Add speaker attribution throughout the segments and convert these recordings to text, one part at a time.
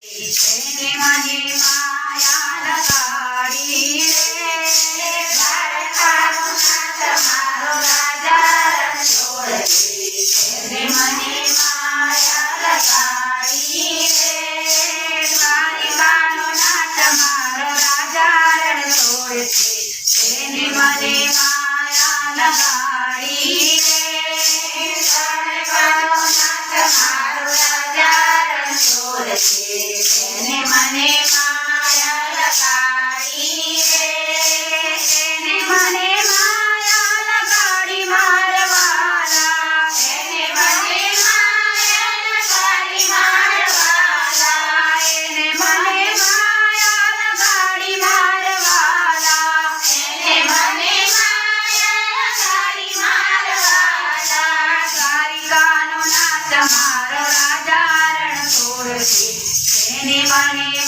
Speaker 1: Ele tem Bye.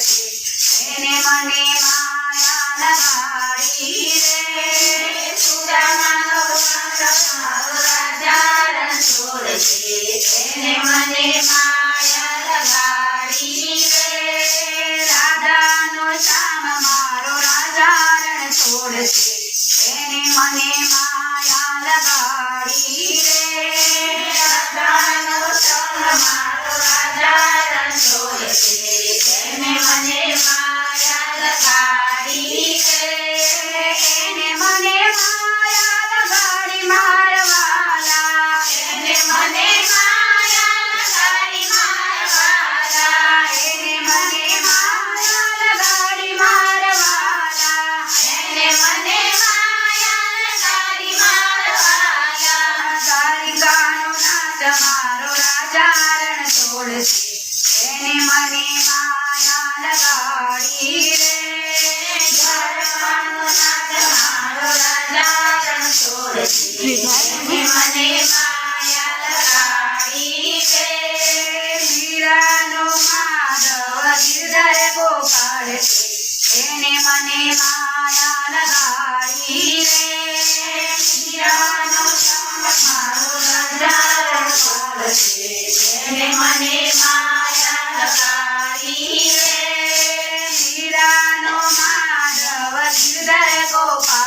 Speaker 1: છે એને મને માયા પડશે એને મને માયા લગાડી રે. ધર્મનો નાથ મારો રાજા રણછોડશે એને મને માયા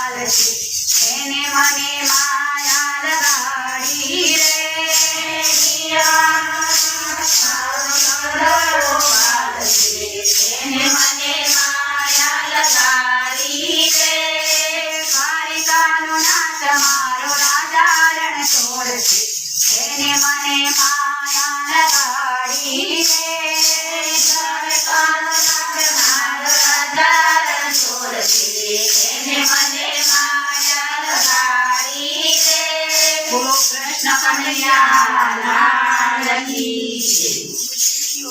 Speaker 1: એને મને માયા લગાડી રે. એને મને માયા લગાડી રે. કારિકાનો નાચ મારો રાજા રણ છોડશે એને મને મા કનૈયા લાલ કી